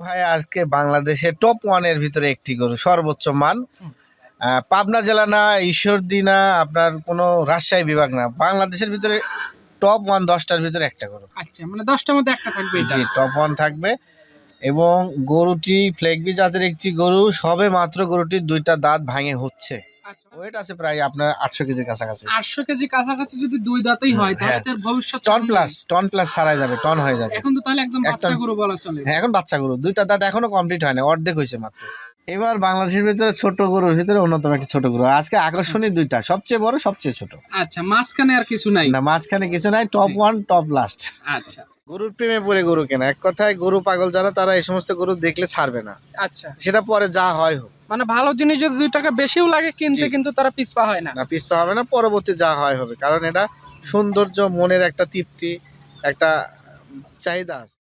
ভাই আজকে বাংলাদেশে টপ ওয়ানের ভিতরে একটি গরু সর্বোচ্চ মান। পাবনা জেলা না ঈশ্বরদী না আপনার কোনো রাজশাহী বিভাগ না। বাংলাদেশের ভিতরে টপ ওয়ান দশটার ভিতরে একটা গরু। আচ্ছা মানে দশটার মধ্যে একটা থাকবে জি টপ ওয়ান থাকবে। এবং গরুটি ফ্লেগবি জাতের একটি গরু সবে মাত্র গরুটির দুইটা দাঁত ভাঙে হচ্ছে। ওয়েট আছে প্রায় আপনার আটশো কেজির কাছাকাছি। আটশো কেজি কাছাকাছি যদি দুই দাঁতেই হয় তাহলে হ্যাঁ। তার ভবিষ্যৎ টন প্লাস টন প্লাস ছাড়াই যাবে টন হয়ে যাবে। এখন তো তাহলে একদম বাচ্চা গরু বলা চলে। হ্যাঁ এখন বাচ্চা গরু। দুইটা দাঁত এখনও কমপ্লিট হয় না অর্ধেক হয়েছে মাত্র। এবার বাংলাদেশের ভিতরে ছোট গরুর ভিতরে অন্যতম একটা ছোট গরু। আজকে আকর্ষণীয় দুইটা সবচেয়ে বড় সবচেয়ে ছোট। আচ্ছা মাঝখানে আর কিছু নাই। না মাঝখানে কিছু নাই টপ ওয়ান টপ লাস্ট আচ্ছা। গরুর প্রেমে পড়ে গরু কেনা। এক কথায় গরু পাগল যারা তারা এই সমস্ত গরু দেখলে ছাড়বে না। আচ্ছা। সেটা পরে যা হয় হোক। মানে ভালো জিনিস যদি দুই টাকা বেশিও লাগে কিনতে কিন্তু তারা পিছপা হয় না। না পিছপা হবে না পরবর্তী যা হয় হবে। কারণ এটা সৌন্দর্য মনের একটা তৃপ্তি একটা চাহিদা আছে।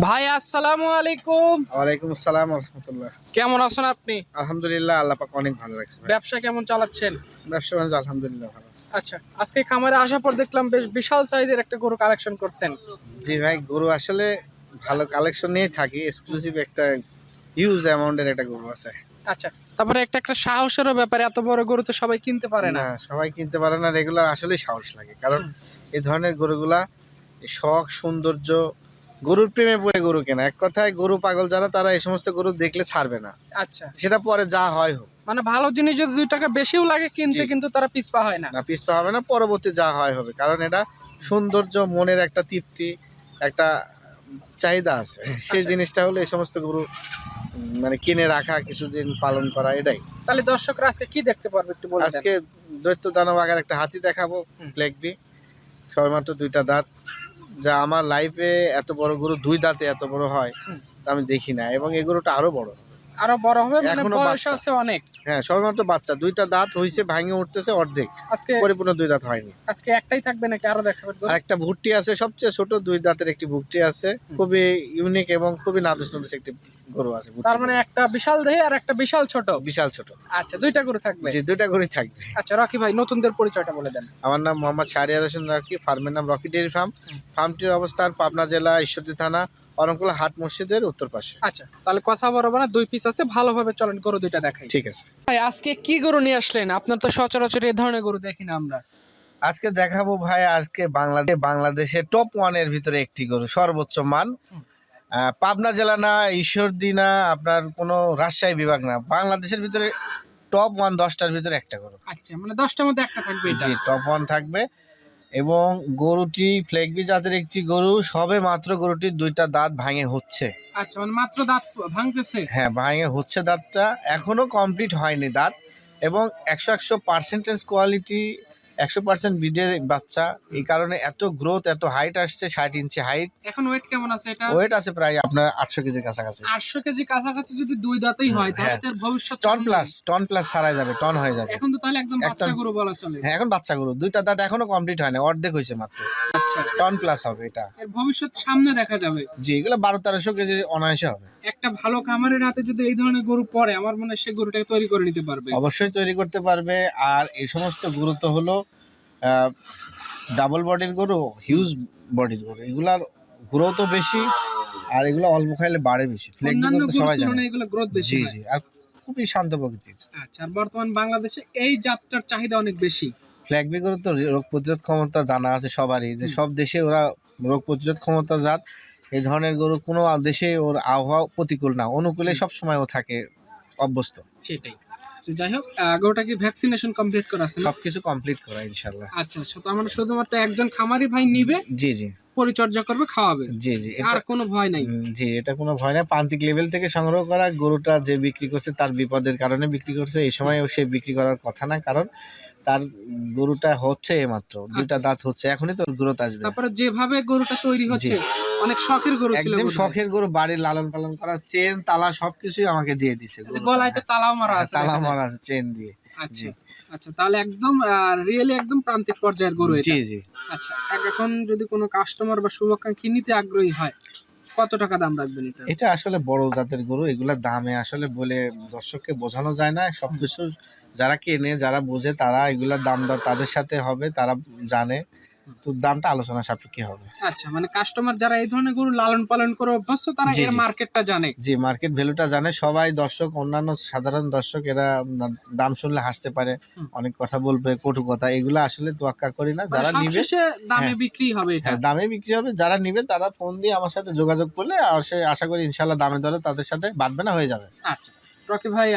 ভাই আসসালামু আলাইকুম। ওয়ালাইকুম আসসালাম রহমতুল্লাহ। কেমন আছেন আপনি? আলহামদুলিল্লাহ আল্লাহ পাক অনেক ভালো রাখছে ব্যবসা কেমন চালাচ্ছেন? ব্যবসা আলহামদুলিল্লাহ ভালো। আচ্ছা আজকে খামারে আসার পর দেখলাম বেশ বিশাল সাইজের একটা গরু কালেকশন করছেন। জি ভাই গরু আসলে ভালো কালেকশন নিয়ে থাকি এক্সক্লুসিভ একটা হিউজ অ্যামাউন্টের একটা গরু আছে। আচ্ছা তারপরে একটা একটা সাহসেরও ব্যাপারে এত বড় গরু তো সবাই কিনতে পারে না। সবাই কিনতে পারে না রেগুলার আসলেই সাহস লাগে। কারণ এই ধরনের গরুগুলা শখ সৌন্দর্য গরুর প্রেমে পড়ে গরু কেনা। এক কথায় গরু পাগল যারা তারা এই সমস্ত গরু দেখলে ছাড়বে না। আচ্ছা। সেটা পরে যা হয় হোক। মানে ভালো জিনিস যদি দুই টাকা বেশিও লাগে কিনতে কিন্তু তারা পিছপা হয় না। না পিছপা হবে না পরবর্তী যা হয় হবে। কারণ এটা সৌন্দর্য মনের একটা তৃপ্তি একটা চাহিদা আছে। সেই আচ্ছা। জিনিসটা হলো এই সমস্ত গরু মানে কিনে রাখা কিছুদিন পালন করা এটাই। তাহলে দর্শকরা আজকে কি দেখতে পারবে একটু বলে দেন। আজকে দৈত্য দানব আকার একটা হাতি দেখাবো। ব্ল্যাকবি সবেমাত্র দুইটা দাঁত। যা আমার লাইফে এত বড় গরু দুই দাঁতে এত বড় হয় তা আমি দেখি না। এবং এই গরুটা আরও বড়। আরও বড় হবে মানে এখনও বয়স বাচ্চা। আছে অনেক। হ্যাঁ সবেমাত্র বাচ্চা। দুইটা দাঁত হইছে ভাঙে উঠতেছে অর্ধেক। আজকে পরিপূর্ণ দুই দাঁত হয়নি। আজকে একটাই থাকবে নাকি আরও দেখাবেন? গরু? আর একটা ভুট্টি আছে সবচেয়ে ছোট দুই দাঁতের একটি ভুট্টি আছে। খুবই ইউনিক এবং খুবই নাদুস নাদুস একটি গরু আছে ভুট্টি। তার মানে একটা বিশাল দেহে আর একটা বিশাল ছোট? বিশাল ছোট। আচ্ছা দুইটা গরু থাকবে? যে দুইটা গরুই থাকবে। আচ্ছা রকি ভাই নতুনদের পরিচয়টা বলে দেন। আমার নাম মোহাম্মদ শাহরিয়ার হোসেন রকি ফার্মের নাম রকি ডেয়ারি ফার্ম। ফার্মটির অবস্থান পাবনা জেলা ঈশ্বরদী থানা অরঙ্কুলা হাট মসজিদের উত্তর পাশে। আচ্ছা তাহলে কথা বলব না দুই পিস আছে ভালোভাবে চলেন গরু দুইটা দেখাই। ঠিক আছে। ভাই আজকে কি গরু নিয়ে আসলেন? আপনার তো সচরাচর এই ধরনের গরু দেখি না আমরা। আজকে দেখাবো ভাই আজকে বাংলাদেশ বাংলাদেশের টপ ওয়ানের ভিতরে একটি গরু সর্বোচ্চ মান। পাবনা জেলা না ঈশ্বরদী না আপনার কোনো রাজশাহী বিভাগ না। বাংলাদেশের ভিতরে টপ ওয়ান দশটার ভিতরে একটা গরু। আচ্ছা মানে দশটার মধ্যে একটা থাকবে জি টপ ওয়ান থাকবে। এবং গরুটি ফ্লেগবি জাতের একটি গরু সবে মাত্র গরুটির দুইটা দাঁত ভাঙে হচ্ছে। আচ্ছা মানে মাত্র দাঁত ভাঙতেছে? হ্যাঁ ভাঙে হচ্ছে দাঁতটা। এখনও কমপ্লিট হয়নি দাঁত এবং একশো একশো পার্সেন্টেজ কোয়ালিটি একশো পার্সেন্ট বিডের বাচ্চা। এই কারণে এত গ্রোথ এত হাইট আসছে ষাট ইঞ্চি হাইট এখন ওয়েট কেমন আছে এটা? ওয়েট আছে প্রায় আপনার আটশো কেজির কাছাকাছি। আটশো কেজি কাছাকাছি যদি দুই দাঁতেই হয় তাহলে হ্যাঁ। তার ভবিষ্যৎ টন প্লাস টন প্লাস ছাড়াই যাবে টন হয়ে যাবে। এখন তো তাহলে একদম এক বাচ্চা গরু বলা চলে। হ্যাঁ এখন বাচ্চা গরু। দুইটা দাঁত এখনও কমপ্লিট হয় না অর্ধেক হয়েছে মাত্র। আচ্ছা। টন প্লাস হবে এটা। এর ভবিষ্যৎ সামনে দেখা যাবে। জি এগুলো বারো তেরোশো কেজি অনায়াসে হবে। একটা ভালো খামারের হাতে যদি এই ধরনের গরু পড়ে আমার মনে হয় সে গরুটাকে তৈরি করে নিতে পারবে। অবশ্যই তৈরি করতে পারবে। আর এই সমস্ত গুরুত্ব হলো ডাবল বডির গরু হিউজ বডির গরু এগুলার গ্রোথ তো বেশি আর এগুলো অল্প খাইলে বাড়ে বেশি। গরু তো সবাই জানে। এগুলো গ্রোথ বেশি জি জি আর খুবই শান্ত প্রকৃতির। আচ্ছা আর বর্তমান বাংলাদেশে এই জাতটার চাহিদা অনেক বেশি। ফ্ল্যাগবি গরু তো রোগ প্রতিরোধ ক্ষমতা জানা আছে সবারই যে সব দেশে ওরা রোগ প্রতিরোধ ক্ষমতা জাত। এই ধরনের গরু কোনো দেশে ওর আবহাওয়া প্রতিকূল না অনুকূলে সব সময় ও থাকে অভ্যস্ত। সেটাই। তো যাই হোক গরুটা কি ভ্যাকসিনেশন কমপ্লিট করা আছে সবকিছু কমপ্লিট করা ইনশাল্লাহ আচ্ছা আচ্ছা তো আমরা শুধুমাত্র একজন খামারি ভাই নিবে জি জি। পরিচর্যা করবে খাওয়াবে? জি জি। আর এটা কোনো ভয় নাই? জি এটা কোনো ভয় নাই। প্রান্তিক লেভেল থেকে সংগ্রহ করা গরুটা যে বিক্রি করছে তার বিপদের কারণে বিক্রি করছে। এই সময় সে বিক্রি করার কথা না কারণ তার গরুটা হচ্ছে মাত্র দুইটা আচ্ছা। দাঁত হচ্ছে এখনই তোর গ্রোথ আসবে। তারপরে যেভাবে গরুটা তৈরি হচ্ছে অনেক শখের গরু ছিল একদম শখের গরু বাড়ির লালন পালন করা চেন তালা সবকিছুই আমাকে দিয়ে দিছে গলায় তো তালাও মারা হ্যাঁ, আছে তালা মারা আছে চেন দিয়ে। আচ্ছা আচ্ছা তাহলে একদম রিয়েলি একদম প্রান্তিক পর্যায়ের গরু এটা। জি। জি আচ্ছা এখন যদি কোনো কাস্টমার বা শুভাকাঙ্ক্ষী নিতে আগ্রহী হয় কত টাকা দাম রাখবেন এটা? এটা আসলে বড় জাতের গরু এগুলা দামে আসলে বলে দর্শককে বোঝানো যায় না সবকিছু যারা কেনে যারা বোঝে তারা এগুলার দাম দর তাদের সাথে হবে তারা জানে। তো দামটা আলোচনা সাপেক্ষে হবে। আচ্ছা মানে কাস্টমার যারা এই ধরনের গরু লালন পালন করে অভ্যস্ত তারা এর মার্কেটটা জানে। যে মার্কেট ভ্যালুটা জানে। সবাই দর্শক অন্যান্য সাধারণ দর্শক এরা দাম শুনলে হাসতে পারে। অনেক কথা বলবে কটু কথা। এগুলো আসলে তোয়াক্কা করি না। মানে যারা নিবে দামে হ্যাঁ। বিক্রি হবে এটা। হ্যাঁ, দামে বিক্রি হবে। যারা নিবে তারা ফোন দিয়ে আমার সাথে যোগাযোগ করলে আর সে আশা করি ইনশাল্লাহ দামে দরে তাদের সাথে বাঁধবে না হয়ে যাবে। আচ্ছা। রকি ভাই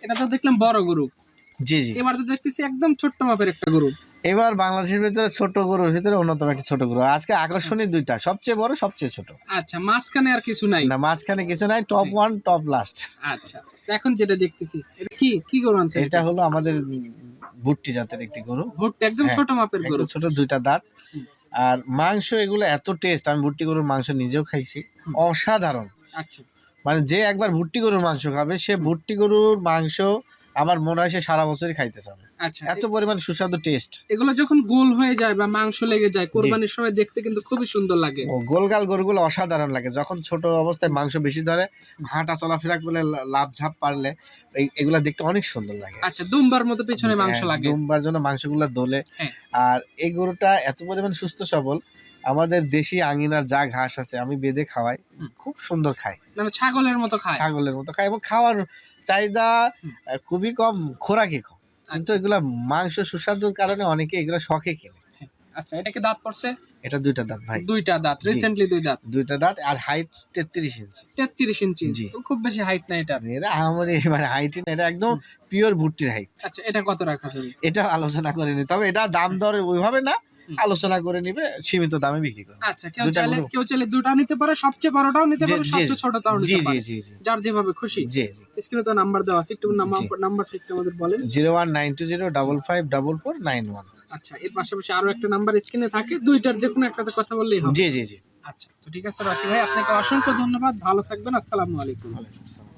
এটা তো দেখলাম বড় গরু। জি জি। এবার তো দেখতেছি একদম ছোট্ট মাপের একটা গরু। এবার বাংলাদেশের ভিতরে ছোট গরুর ভিতরে অন্যতম একটা ছোট গরু। আজকে আকর্ষণীয় দুইটা সবচেয়ে বড় সবচেয়ে ছোট। আচ্ছা মাঝখানে আর কিছু নাই। না মাঝখানে কিছু নাই টপ ওয়ান টপ লাস্ট আচ্ছা এখন যেটা দেখতেছি এটা কি কি গরু আনছে এটা হলো আমাদের ভুট্টি জাতের একটি গরু। ভুট্টা একদম হ্যাঁ, ছোট মাপের গরু। ছোট দুইটা দাঁত। আর মাংস এগুলো এত টেস্ট আমি ভুট্টি গরুর মাংস নিজেও খাইছি। অসাধারণ। আচ্ছা। মানে যে একবার ভুট্টি গরুর মাংস খাবে সে ভুট্টি গরুর মাংস আমার মনে হয় সে সারা বছরই খাইতে চাবে আচ্ছা এত পরিমাণ সুস্বাদু টেস্ট এগুলো যখন গোল হয়ে যায় বা মাংস লেগে যায় কোরবানির সময় দেখতে কিন্তু খুবই সুন্দর লাগে। ও গোলগাল গরুগুলো অসাধারণ লাগে। যখন ছোট অবস্থায় মাংস বেশি ধরে হাঁটা চলাফেরা করলে লাভ ঝাপ পারলে এগুলা দেখতে অনেক সুন্দর লাগে। আচ্ছা দুম্বার মতো পেছনে মাংস হ্যাঁ, লাগে। দুমবার জন্য মাংসগুলো দোলে। হ্যাঁ। আর এই গরুটা এত পরিমাণ সুস্থ সবল আমাদের দেশি আঙিনার যা ঘাস আছে আমি বেঁধে খাওয়াই খুব সুন্দর খায়। মানে ছাগলের মতো খায়। ছাগলের মতো খায় এবং খাওয়ার চাহিদা খুবই কম খোরাকি কম। কিন্তু এগুলা মাংস সুস্বাদুর কারণে অনেকে এগুলো শখে কিনে আচ্ছা এটা কি দাঁত পড়ছে? এটা দুইটা দাঁত ভাই। দুইটা দাঁত রিসেন্টলি দুই দাঁত। দুইটা দাঁত আর হাইট তেত্রিশ ইঞ্চি তেত্রিশ ইঞ্চি জি। খুব বেশি হাইট না এটা। এরা আমার মানে হাইট এটা একদম পিওর ভুট্টির হাইট আচ্ছা এটা কত রাখা যাবে এটা আলোচনা করে নি তবে এটা দাম দর ওইভাবে না। আলোচনা করে নিবে সীমিত দামে বিক্রি করবে। আচ্ছা কেউ চাইলে কেউ চাইলে দুটা নিতে পারে সবচেয়ে বড়টাও নিতে পারে সবচেয়ে ছোটটাও নিতে পারে। জি জি। যার যেভাবে খুশি। জি জি। স্ক্রিনে তো নাম্বার দেওয়া আছে একটু নাম্বার নাম্বারটা একটু আমাদের বলেন। আচ্ছা এর পাশাপাশি আরও একটা নাম্বার স্ক্রিনে থাকে দুইটার যে কোনো একটাতে কথা বললেই হবে। জি জি জি। আচ্ছা তো ঠিক আছে রাখি ভাই আপনাকে অসংখ্য ধন্যবাদ ভালো থাকবেন আসসালামু আলাইকুম। ওয়ালাইকুম আসসালাম।